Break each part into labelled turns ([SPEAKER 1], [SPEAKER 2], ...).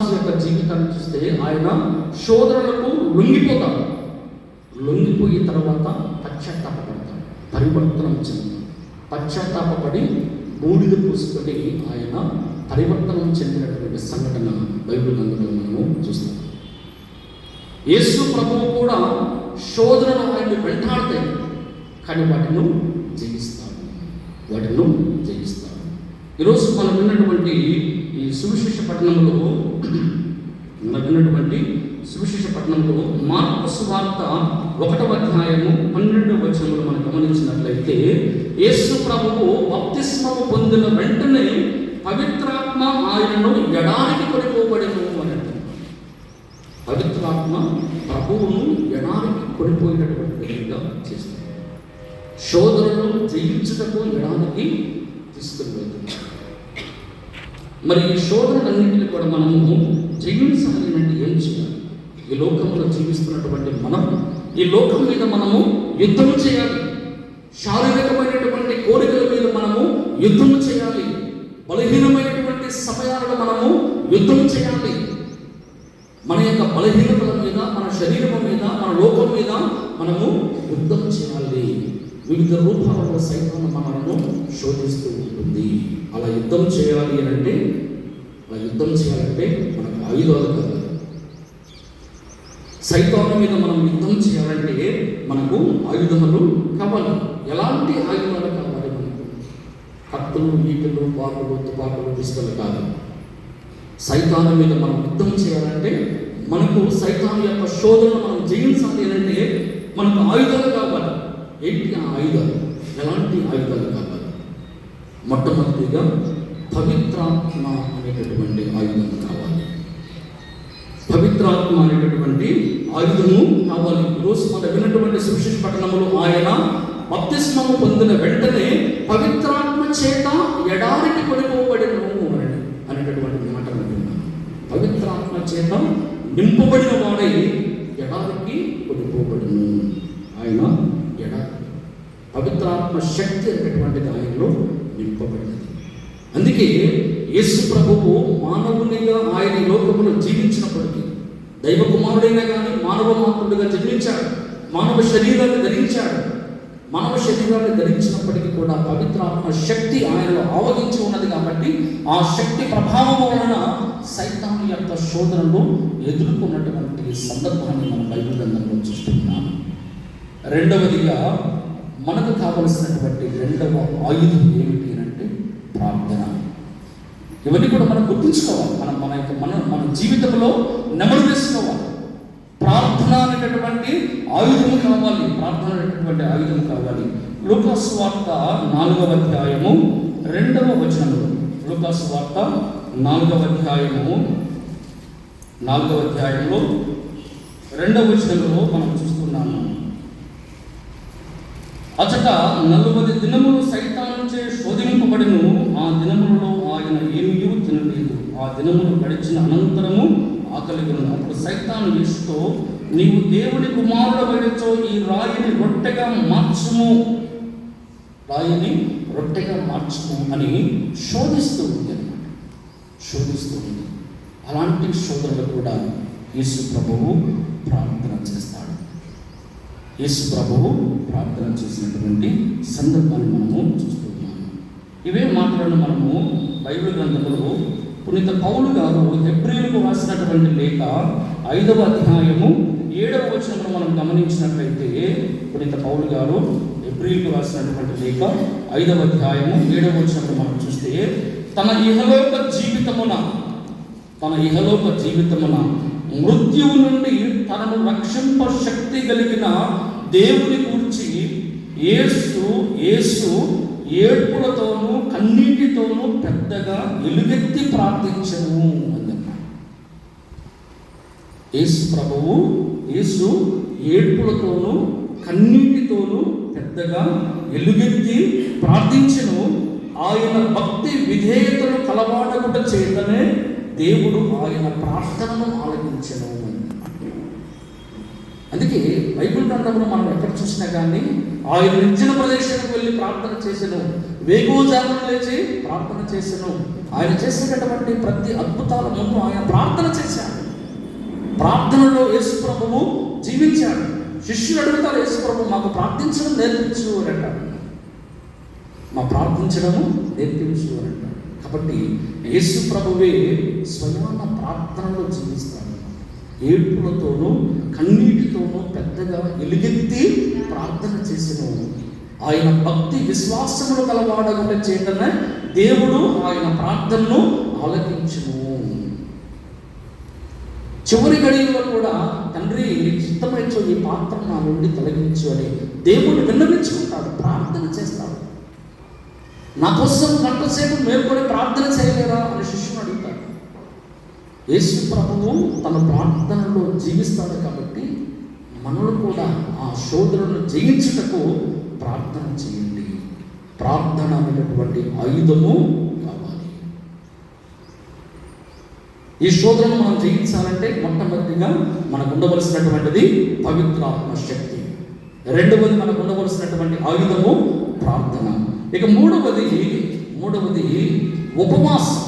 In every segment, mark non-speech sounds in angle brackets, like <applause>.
[SPEAKER 1] యొక్క జీవితాన్ని చూస్తే ఆయన శోధనలకు లొంగిపోతాడు. లొంగిపోయిన తర్వాత పశ్చాత్తాపడతాడు పరివర్తనం చెందుతాడు పశ్చాత్తాపడి బూడిద పూసుకొని ఆయన పరివర్తనం చెందినటువంటి సంఘటన బైబిల్ అందులో మనము చూస్తాం. యేసు ప్రభువు కూడా శోధనలు ఆయన్ని వెంటాడతాయి కానీ వాటిను జయిస్తాడు. వాటిను ఈరోజు మనం విన్నటువంటి ఈ సువిశేష పట్టణంలో <clears throat> మనం విన్నటువంటి సువిశేష పట్టణంలో మార్పు సువార్త ఒకటవ అధ్యాయము పన్నెండు వచనంలో మనం గమనించినట్లయితే యేసు ప్రభువు బప్తిస్మము పొందిన వెంటనే పవిత్రాత్మ ఆయనను ఎడారికి కొనిపోబడెను అని పవిత్రాత్మ ప్రభువును ఎడారికి కొనిపోయినటువంటి విధంగా చేస్తుంది. శోధనను జయించుటకు ఎడానికి తీసుకుని వెళ్తున్నారు మరి ఈ శోధనలన్నింటినీ కూడా మనము జయించాలి ఏం చేయాలి? ఈ లోకంలో జీవిస్తున్నటువంటి మనం ఈ లోకం మీద మనము యుద్ధం చేయాలి. శారీరకమైనటువంటి కోరికల మీద మనము యుద్ధం చేయాలి. బలహీనమైనటువంటి సమయాలలో మనము యుద్ధం చేయాలి మన యొక్క బలహీనతల మీద మన శరీరం మీద మన లోకం మీద మనము యుద్ధం చేయాలి వివిధ రూపాలలో సైతం మనలను శోధిస్తూ ఉంటుంది. అలా యుద్ధం చేయాలి అని అంటే అలా యుద్ధం చేయాలంటే మనకు ఆయుధాలు కావాలి. సైతాను మీద మనం యుద్ధం చేయాలంటే మనకు ఆయుధాలు కావాలి. ఎలాంటి ఆయుధాలు కావాలి మనకు? కత్తులు ఈటలు బాకులు తుపాకులు పిస్తలు కాదు. సైతాను మీద మనం యుద్ధం చేయాలంటే మనకు సైతాన్ యొక్క శోధనను మనం జయించాలి అంటే మనకు ఆయుధాలు కావాలి. ఏంటి ఆ ఆయుధాలు ఎలాంటి ఆయుధాలు కావాలి మొట్టమొదటిగా పవిత్రాత్మ అనేటటువంటి ఆయుధం కావాలి పవిత్రాత్మ అనేటటువంటి ఆయుధము కావాలి ఈరోజు మనం విన్నటువంటి సుశిష్ పట్టణంలో ఆయన బప్తిస్మము పొందిన వెంటనే పవిత్రాత్మ చేత ఎడారికి కొనిపోబడిను అనేటటువంటి మాటలు విన్నాను పవిత్రాత్మ చేత నింపబడిన వాడై ఎడారికి కొనిపోబడిను ఆయన పవిత్రాత్మ శక్తి అనేటువంటిది ఆయనలో నింపబడినది అందుకే యేసు ప్రభువు మానవునిగా ఆయన ఈ జీవించినప్పటికీ దైవ కుమారుడైనా కానీ మానవ మాతృడిగా జన్మించాడు మానవ శరీరాన్ని ధరించాడు మానవ శరీరాన్ని ధరించినప్పటికీ కూడా పవిత్రాత్మ శక్తి ఆయనలో ఆవగించి ఉన్నది కాబట్టి ఆ శక్తి ప్రభావం వలన సైతాను యొక్క శోధనలు ఎదుర్కొన్నటువంటి సందర్భాన్ని మనం బైబిల్ గ్రంథంలో చూస్తున్నాం రెండవదిగా మనకు కావలసినటువంటి రెండవ ఆయుధం ఏమిటి అంటే ప్రార్థన. ఇవన్నీ కూడా మనం గుర్తుంచుకోవాలి. మనం మన యొక్క మన మన జీవితంలో నెమరు వేసుకోవాలి. ప్రార్థన అనేటటువంటి ఆయుధం కావాలి. ప్రార్థన అనేటటువంటి ఆయుధం కావాలి. లూకాసు వార్త నాలుగవ అధ్యాయము రెండవ వచనంలో. లూకాసు వార్త నాలుగవ అధ్యాయము నాలుగవ అధ్యాయంలో రెండవ వచనంలో మనం అచట నలుబది దినములు సైతానుచే శోధింపబడిను. ఆ దినములలో ఆయన ఏమీ తినలేదు. ఆ దినములు గడిచిన అనంతరము ఆకలిగను అప్పుడు సైతాను ఇస్తూ నీవు దేవుని కుమారుడవైనచో ఈ రాయిని రొట్టెగా మార్చుము. రాయిని రొట్టెగా మార్చుము అని శోధిస్తూ ఉంది అనమాట శోధిస్తూ ఉంది. అలాంటి శోధనలు కూడా యేసు ప్రభువు ప్రార్థన చేస్తాడు. యేసు ప్రభువు ప్రార్థన చేసినటువంటి సందర్భాన్ని మనము చూస్తున్నాము ఇవే మాటలను మనము బైబిల్ గ్రంథంలో పునీత పౌలు గారు హెబ్రిలకు రాసినటువంటి లేఖ ఐదవ అధ్యాయము ఏడవ వచనంలో మనం గమనించినట్లయితే పునీత పౌలు గారు హెబ్రిలకు రాసినటువంటి లేఖ ఐదవ అధ్యాయము ఏడవ వచనంలో మనం చూస్తే తన ఇహలోక జీవితమున తన ఇహలోక జీవితమున మృత్యువు నుండి తనను రక్షింప శక్తి కలిగిన దేవుని గురించి ఏసు ఏసు ఏడ్పులతోనూ కన్నీటితోనూ పెద్దగా ఎలుగెత్తి ప్రార్థించను అన్నమాట యేసు ప్రభువు యేసు ఏడ్పులతోనూ కన్నీటితోనూ పెద్దగా ఎలుగెత్తి ప్రార్థించను. ఆయన భక్తి విధేయతను కలవాడకుట చేతనే దేవుడు ఆయన ప్రార్థనను ఆలకించను అందుకే బైబిల్ గ్రంథంలో మనం ఎక్కడ చూసినా కానీ ఆయన నిర్జన ప్రదేశానికి వెళ్ళి ప్రార్థన చేశాను వేగోజామున లేచి ప్రార్థన చేశాను ఆయన చేసేటటువంటి ప్రతి అద్భుతాల ముందు ఆయన ప్రార్థన చేశాడు. ప్రార్థనలో యేసు ప్రభువు జీవించాడు. శిష్యులు అడుగుతారు యేసు ప్రభు మాకు ప్రార్థించడం నేర్పించు అని అంటారు. మా ప్రార్థించడము నేర్పించు అని అంటారు. కాబట్టి యేసు ప్రభువే స్వయాన ప్రార్థనలో జీవిస్తాడు. ఏడుపులతోనూ కన్నీటితోనూ పెద్దగా ఎలుగెత్తి ప్రార్థన చేసిన ఆయన భక్తి విశ్వాసములు కలవాడకుండా చేయటమే దేవుడు ఆయన ప్రార్థనను ఆలకించును. చివరి గడియలో కూడా తండ్రి నీ చిత్తమైంచు ఈ పాత్ర నా నుండి తొలగించు అని దేవుడు విన్నవించుకుంటాడు ప్రార్థన చేస్తాడు. నా కోసం గంటసేపు మేల్కొని ప్రార్థన చేయలేరా? అని శిష్యుని అడుగుతాడు. యేసు ప్రభువు తన ప్రార్థనలో జీవిస్తాడు కాబట్టి మనల్ని కూడా ఆ శోధనను జయించుటకు ప్రార్థన చేయండి. ప్రార్థన అనేటటువంటి ఆయుధము కావాలి. ఈ శోధనను మనం జయించాలంటే మొట్టమొదటిగా మనకు ఉండవలసినటువంటిది పవిత్రాత్మ శక్తి. రెండవది మనకు ఉండవలసినటువంటి ఆయుధము ప్రార్థన. ఇక మూడవది మూడవది ఉపవాసం.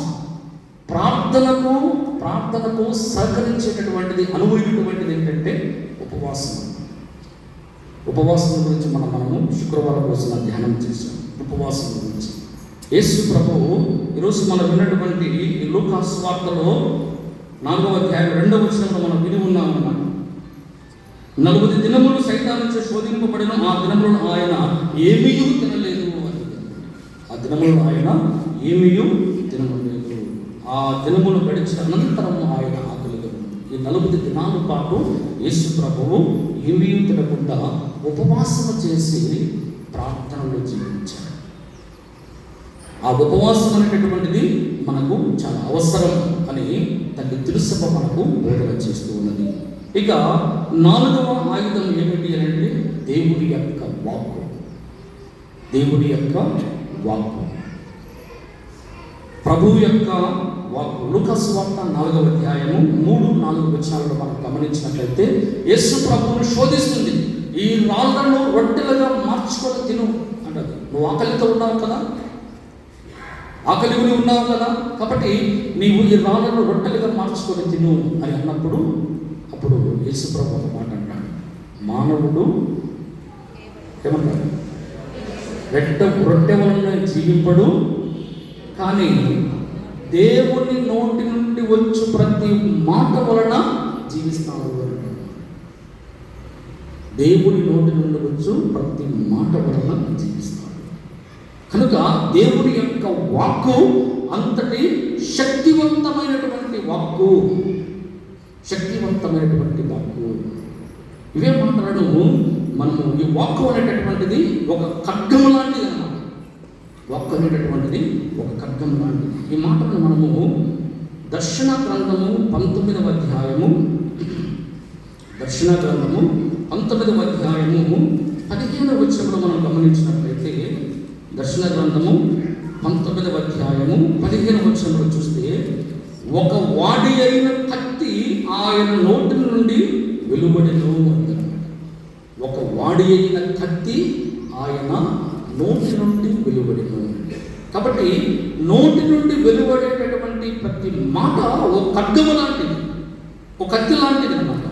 [SPEAKER 1] ప్రార్థనకు ప్రార్థనకు సహకరించేటటువంటిది అనుభవించేటువంటిది ఏంటంటే ఉపవాసం. ఉపవాసం గురించి మనం మనము శుక్రవారం రోజున ధ్యానం చేశాం. ఉపవాసం గురించి. యేసు ప్రభువు ఈరోజు మనం విన్నటువంటి లోకాస్వార్తలో నాలుగవ అధ్యాయం రెండవ వచనంలో మనం విని ఉన్నాం నలభై దినములు సైతాన్ నుంచి శోధింపబడిన ఆ దినములను ఆయన ఏమీ తినలేదు అని. ఆ దినములను ఆయన ఏమీ తినలేదు. ఆ దినములు గడిచిన అనంతరము ఆయన ఆకలిగా ఈ నలభై దినాల పాటు యేసు ప్రభువు ఏమీ తినకుండా ఉపవాసం చేసి ప్రార్థనలో జీవించారు ఆ ఉపవాసం అనేటటువంటిది మనకు చాలా అవసరం అని తల్లి తెలుసభ మనకు బోధన చేస్తూ ఉన్నది. ఇక నాలుగవ ఆయుధం ఏమిటి అంటే దేవుడి యొక్క వాక్కు. దేవుడి యొక్క వాక్కు. ప్రభువు యొక్క లుకస్ వార్త నాలుగవ అధ్యాయము మూడు నాలుగు వచనాలను మనం గమనించినట్లయితే యేసు ప్రభువును శోధిస్తుంది. ఈ రాళ్ళను రొట్టెలుగా మార్చుకొని తిను అంటది. నువ్వు ఆకలితో ఉన్నావు కదా? ఆకలి ఉన్నావు కదా? కాబట్టి నీవు ఈ రాళ్ళను రొట్టెలుగా మార్చుకొని తిను అని అన్నప్పుడు అప్పుడు యేసు ప్రభు ఒక మాట అంటాడు. మానవుడు ఏమంటాడు? రెట్ట రొట్టె వలన జీవింపడు కానీ దేవుని నోటి నుండి వచ్చు ప్రతి మాట వలన జీవిస్తాడు దేవుని నోటి నుండి వచ్చు ప్రతి మాట వలన జీవిస్తాడు కనుక దేవుని యొక్క వాక్కు అంతటి శక్తివంతమైనటువంటి వాక్కు. శక్తివంతమైనటువంటి వాక్కు. ఇవే మనము ఈ వాక్కు అనేటటువంటిది ఒక ఖడ్గము లాంటిది అన్నమాట వాక్కు అనేటటువంటిది ఒక ఖడ్గం లాంటిది. ఈ మాటను మనము దర్శన గ్రంథము పంతొమ్మిదవ అధ్యాయము దర్శన గ్రంథము పంతొమ్మిదవ అధ్యాయము పదిహేనవ వచ్చంలో మనం గమనించినట్లయితే దర్శన గ్రంథము పంతొమ్మిదవ అధ్యాయము పదిహేను వచ్చంలో చూస్తే ఒక వాడి అయిన కత్తి ఆయన నోటి నుండి వెలువడెను ఒక వాడి అయిన కత్తి ఆయన నోటి నుండి వెలువడిను కాబట్టి నోటి నుండి వెలువడేటటువంటి ప్రతి మాట ఒక ఖడ్గము లాంటిది. ఒక కత్తి లాంటిది అన్నమాట.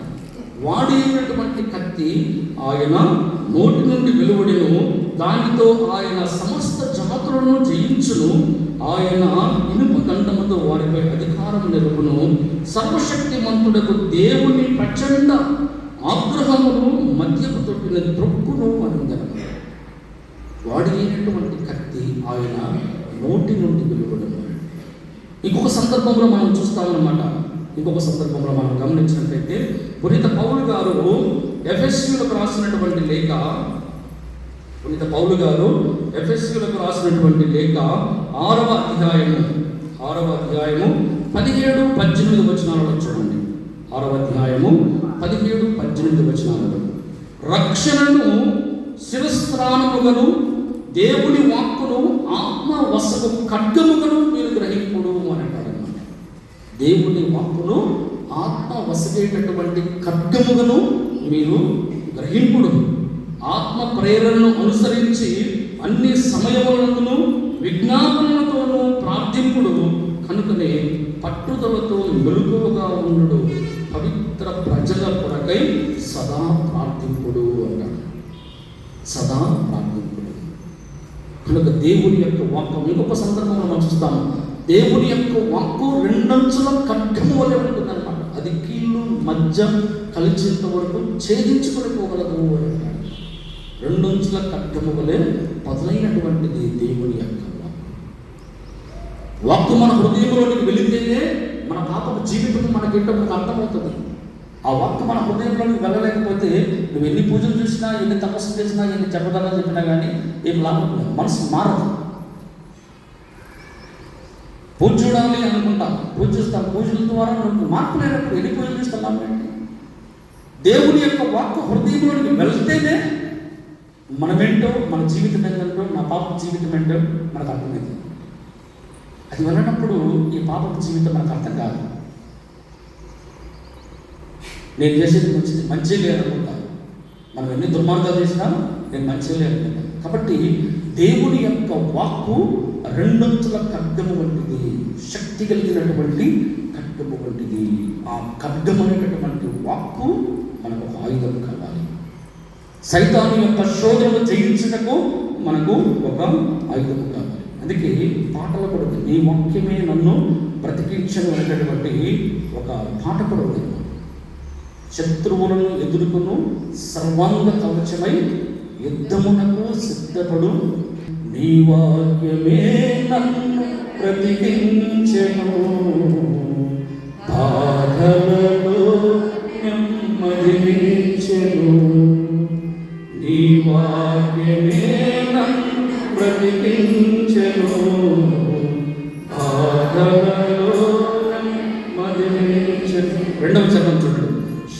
[SPEAKER 1] వాడేటటువంటి కత్తి ఆయన నోటి నుండి వెలువడిను దానితో ఆయన సమస్త జగతులను జయించును ఆయన ఇనుప దండముతో వారిపై అధికారం నిలుపును సర్వశక్తిమంతుడకు దేవుని ప్రచండ ఆగ్రహమును మద్యపు తొట్టిన త్రొక్కును అనుందన వాడి కత్తి ఆయన నోటి నుండి వెలువడను ఇంకొక సందర్భంలో మనం చూస్తామన్నమాట. ఇంకొక సందర్భంలో మనం గమనించినట్లయితే పునీత పౌలు గారు ఎఫ్ఎస్యులకు రాసినటువంటి లేఖ పునీత పౌలు గారు ఎఫ్ఎస్యులకు రాసినటువంటి లేఖ ఆరవ అధ్యాయము ఆరవ అధ్యాయము పదిహేడు పద్దెనిమిది వచనాలలో చూడండి. ఆరవ అధ్యాయము పదిహేడు పద్దెనిమిది వచనాలలో. రక్షణను శిరస్త్రాణముగను దేవుని వాక్కును ఆత్మ వసము ఖడ్గముగను మీరు గ్రహింపుడు అని అంటారన్నమాట దేవుని వాక్కును ఆత్మ వసగేటటువంటి ఖడ్గముగను మీరు గ్రహింపుడు ఆత్మ ప్రేరణను అనుసరించి అన్ని సమయములను విజ్ఞాపనలతోనూ ప్రార్థింపుడు కనుకనే పట్టుదలతో మెలుగుగా ఉండు పవిత్ర ప్రజల కొరకై సదా ప్రార్థింపుడు అన్నాడు సదా ప్రార్థింపుడు దేవుని యొక్క వాక్కు ఇంకొక సందర్భంలో మనం చూస్తాము. దేవుని యొక్క వాక్కు రెండంచుల ఖడ్గము వలె ఉంటుందన్నమాట. అది కీళ్ళు మధ్య కలిచేంత వరకు ఛేదించుకుని పోగలదు అని రెండంచుల ఖడ్గము వలె పదులైనటువంటిది దేవుని యొక్క వాక్కు మన హృదయంలోనికి వెళితేనే మన పాపకు జీవితం మనకేంటో మనకు అర్థమవుతుంది. ఆ వాక్కు మన హృదయంలోకి వెళ్ళలేకపోతే నువ్వు ఎన్ని పూజలు చూసినా ఎన్ని తపస్సు చేసినా ఎన్ని చెప్పదన్నా చెప్పినా కానీ ఏం లాభం మనసు మారదు. పూజ చూడాలి అనుకుంటాం. పూజ చూస్తాం. పూజల ద్వారా నువ్వు మార్పు లేనప్పుడు ఎన్ని పూజలు చూస్తున్నాం ఏంటి? దేవుని యొక్క వాక్కు హృదయంలోకి వెళ్తేనే మనమేంటో మన జీవితం ఏంటంటో నా పాప జీవితం ఏంటో మనకు అర్థమైంది అది వెళ్ళినప్పుడు ఈ పాప జీవితం మనకు అర్థం కాదు. నేను చేసేది మంచిది మంచి లేదనుకుంటాను మనం ఎన్ని దుర్మార్గాలు చేసినా నేను మంచి లేదనుకుంటాను కాబట్టి దేవుని యొక్క వాక్కు రెండంచుల ఖడ్గము వంటిది. శక్తి కలిగినటువంటి ఖడ్గము వంటిది. ఆ ఖడ్గం అనేటటువంటి వాక్కు మనకు ఒక ఆయుధం కావాలి. సైతాను యొక్క శోధనను జయించుటకు మనకు ఒక ఆయుధం కావాలి. అందుకే పాటలు కూడా నీ వాక్యమే నన్ను బ్రతికించను అనేటటువంటి ఒక పాట కూడా ఉంది. శత్రువులను ఎదుర్కొను సర్వాంగ కవచమై యుద్ధమునకు సిద్ధపడు. నీ వాక్యమే నన్ను బ్రతికించెను బాధలను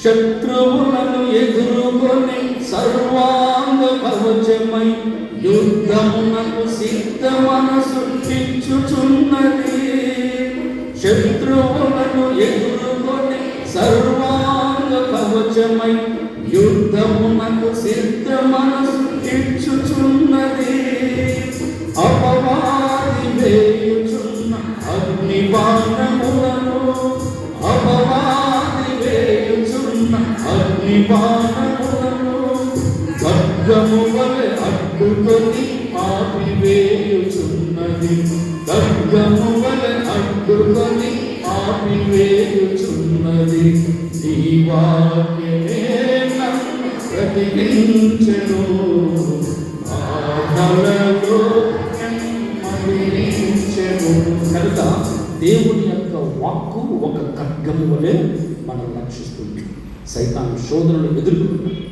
[SPEAKER 1] శత్రువులను ఎదుర్కొని సర్వాంగ కవచమై యుద్ధమునకు సిద్ధ మనసు ఇచ్చుచున్నది శత్రువులను ఎదుర్కొని సర్వాంగ కవచమై యుద్ధమునకు సిద్ధ మనసు ఇచ్చుచున్నది అపవాది వేయుచున్న అగ్నివాణి అగ్ని ఖడ్గము వలె అడ్డుకొని ఆపివేయుచున్నది. ఖడ్గము వలె అడ్డుకొని సైతాన్ శోధనలు ఎదుర్కొంటున్నాడు.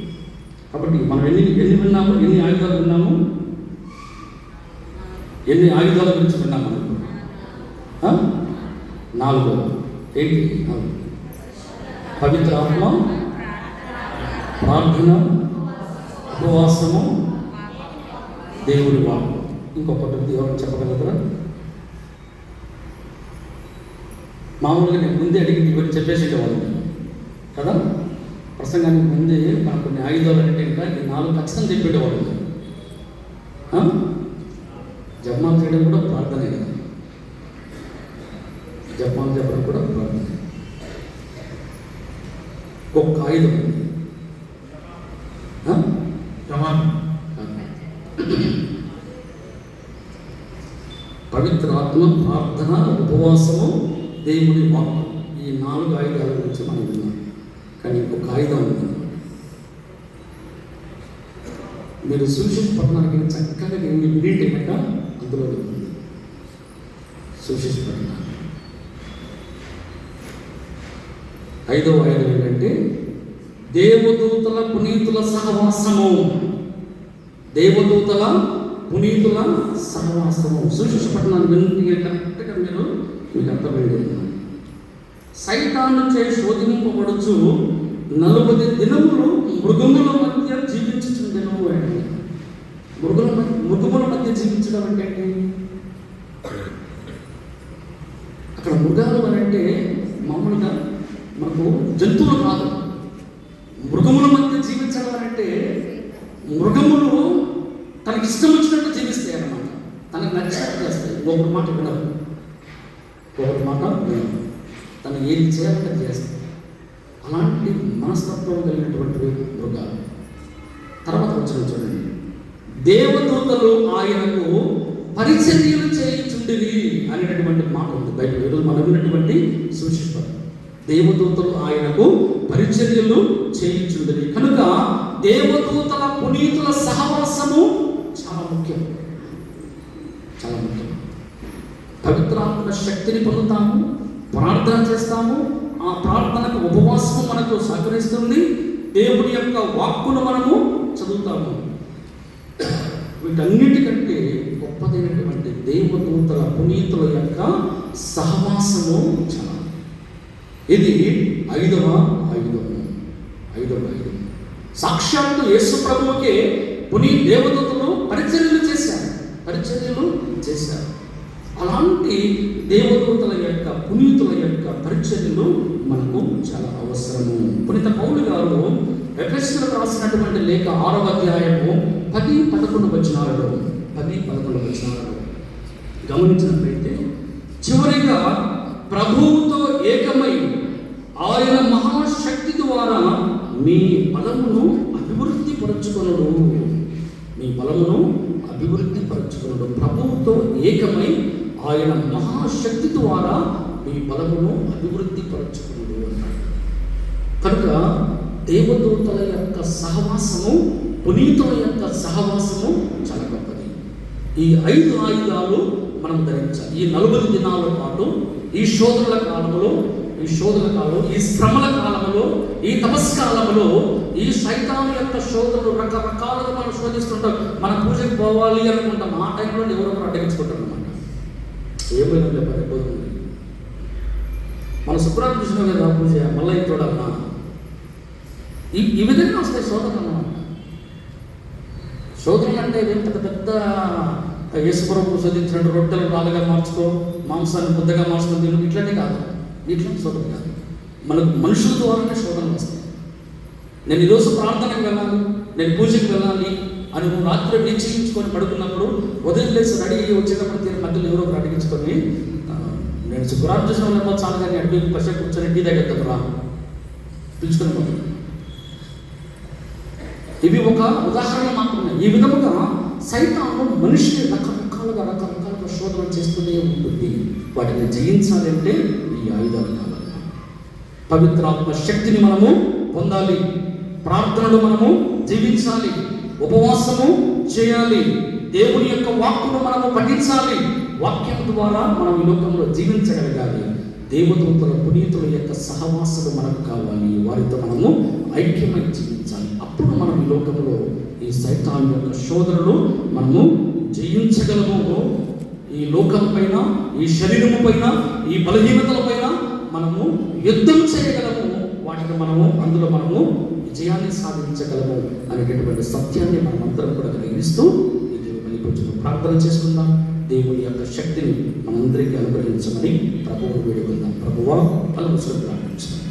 [SPEAKER 1] కాబట్టి మనం ఎన్ని ఎన్ని విన్నాము ఎన్ని ఆయుధాలు విన్నాము ఎన్ని ఆయుధాల గురించి విన్నాము ఆ? నాలుగు. ఏంటి? నాలుగు. పవిత్ర ఆత్మ ప్రార్థన ఉపవాసము దేవుడి వాక్కు. ఇంకొకటి ఎవరు చెప్పగలుగుతారా? మామూలుగా నేను ముందే అడిగి ఇవన్నీ చెప్పేసేటవాళ్ళు కదా? ప్రసంగానికి ముందే మనకు కొన్ని ఆయుధాలు అంటే ఇంకా ఈ నాలుగు ఖచ్చితంగా. ఆ? జపమాలు చేయడం కూడా ప్రార్థనే కదా జపమాలు చెప్పడం కూడా ప్రార్థనే ఒక్క ఆయుధం ఉంది? పవిత్ర ఆత్మ ప్రార్థన ఉపవాసము దేవుని వాక్కు ఈ నాలుగు ఆయుధాల గురించి మనం విన్నాం కానీ ఒక ఆయుధం ఉంది. మీరు సువిశేష పట్టణానికి చక్కగా ఎన్ని మినిట్ కనుక అందులో ఉంది. సువిశేష ఐదవ ఆయుధం ఏంటంటే దేవదూతల పునీతుల సహవాసము. దేవదూతల పునీతుల సహవాసము. సుశిష పట్టణాన్ని కరెక్ట్గా మీరు మీకు అర్థమైంది సైతాను చే శోధింపబడుచు నలభై దినములు మృగముల మధ్య జీవించుచుండెను అని మృగుల మృగముల మధ్య జీవించడం అంటే అక్కడ మృగాలు అని అంటే మామూలుగా మనకు జంతువులు కాదు. మృగముల మధ్య జీవించడం అని అంటే మృగములు తనకి ఇష్టం వచ్చినట్టు జీవిస్తాయి అన్నమాట. తనకి తనకు నచ్చినట్టు చేస్తాయి. ఒకటి మాట వినవు ఒకటి మాట వినవు తను ఏది చేయాలంటే చేస్తుంది అలాంటి మనస్తత్వం కలిగినటువంటి మృగాలు. తర్వాత వచ్చిన చూడండి. దేవదూతలు ఆయనకు పరిచర్యలు చేయించుండిరి అనేటటువంటి మాట ఉంది. బయట ఈరోజు మనం విన్నటువంటి సూచిస్తారు దేవదూతలు ఆయనకు పరిచర్యలు చేయించుండేవి కనుక దేవదూతల పునీతుల సహవాసము చాలా ముఖ్యం. చాలా ముఖ్యం. పవిత్రాత్మ శక్తిని పొందుతాము. ప్రార్థన చేస్తాము. ఆ ప్రార్థనకు ఉపవాసము మనకు సహకరిస్తుంది. దేవుని యొక్క వాక్కును మనము చదువుతాము. వీటన్నిటికంటే గొప్పదైనటువంటి దేవదూతల పునీతుల యొక్క సహవాసము చాలా. ఇది ఐదవ ఐదవ ఐదవ ఐదవ సాక్షాత్తు యేసు ప్రభువుకే పునీ దేవదూతలు పరిచర్యలు చేశారు. పరిచర్యలు చేశారు. అలాంటి దేవదూతల పునీతుల యొక్క పరిచర్యలు మనకు చాలా అవసరము. పునీత పౌలు గారు ఎఫెస్సులకు రాసినటువంటి లేఖ ఆరవ అధ్యాయము పది పదకొండు వచనాలలో పది పదకొండు వచనాలలో గమనించినట్లయితే చివరిగా ప్రభువుతో ఏకమై ఆయన మహాశక్తి ద్వారా మీ బలమును అభివృద్ధి పరచుకొనడు మీ బలమును అభివృద్ధి పరచుకొనడు ప్రభువుతో ఏకమై ఆయన మహాశక్తి ద్వారా మీ బలమును అభివృద్ధి పరచుకొనడు అన్నాడు కనుక దేవదూతల యొక్క సహవాసము పునీతుల యొక్క సహవాసము చాలా గొప్పది. ఈ ఐదు ఆయుధాలు మనం ధరించాలి. ఈ నలుగురు దినాల పాటు ఈ శోధనల కాలంలో ఈ శోధన కాలంలో ఈ శ్రమల కాలంలో ఈ తపస్కాలంలో ఈ సైతాను యొక్క శోధనలు రకరకాలుగా మనం శోధిస్తుంటాం. మన పూజకు పోవాలి అనుకుంటాం. ఆ టైంలో ఎవరో ఒకరు అన్నమాట అనమాట ఏమైనా పడిపోతుంది మన శుక్రాన్ని చూసినాం కదా పూజ మళ్ళీ చూడాలన్నా ఈ ఈ విధంగా వస్తాయి శోధనలు. అన్నమాట శోధనలు అంటే ఇదేం పెద్ద పెద్ద యేసుప్రభు శోధించినట్టు రొట్టెలు రాళ్ళుగా మార్చుకో మాంసాన్ని ముద్దగా మార్చుకో తిను. ఇట్లనే కాదు. ఇట్లాంటి శోధన కాదు. మనకు మనుషుల ద్వారానే శోధనలు వస్తాయి. నేను ఈరోజు ప్రార్థనకు వెళ్ళాలి నేను పూజకి వెళ్ళాలి అని నువ్వు రాత్రి నిశ్చయించుకొని పడుకున్నప్పుడు ఉదయం లేచి రెడీ అయ్యి వచ్చేటప్పుడు తీరు మధ్యలో ఎవరో ఒకరు అడిగించుకొని నేను శుక్రవారం చేసిన వాళ్ళు చాలా కానీ అడిగి పశ కూర్చొని టీ దగ్గర రా పిలుచుకొని పోతుంది ఇవి ఒక ఉదాహరణ మాత్రమే. ఈ విధముగా సైతాను మనిషిని రకరకాలుగా రకరకాలుగా శోధన చేస్తూనే ఉంటుంది. వాటిని జయించాలంటే ఈ ఆయుధాలు కావాలి పవిత్రాత్మ శక్తిని మనము పొందాలి. ప్రార్థనలు మనము జీవించాలి. ఉపవాసము చేయాలి. దేవుని యొక్క వాక్కును మనము పఠించాలి. వాక్యం ద్వారా మనం ఈ లోకంలో జీవించగలగాలి దేవదూతల పునీతుల యొక్క సహవాసము మనకు కావాలి. వారితో మనము ఐక్యమై జీవించాలి. అప్పుడు మనం ఈ లోకంలో ఈ సైతాన్ యొక్క శోధనలు మనము జయించగలము. ఈ లోకం పైన ఈ శరీరము పైన ఈ బలహీనతల పైన మనము యుద్ధం చేయగలము. వాటిని మనము అందులో మనము విజయాన్ని సాధించగలము అనేటటువంటి సత్యాన్ని మనం కూడా గ్రహిస్తూ ఇది మళ్ళీ కొంచెం ప్రార్థన చేసుకుందాం. దేవుని యొక్క శక్తిని మనందరికీ అనుగ్రహించమని ప్రభువు వేడుకుందాం. ప్రభువా పలు ప్రార్థించాం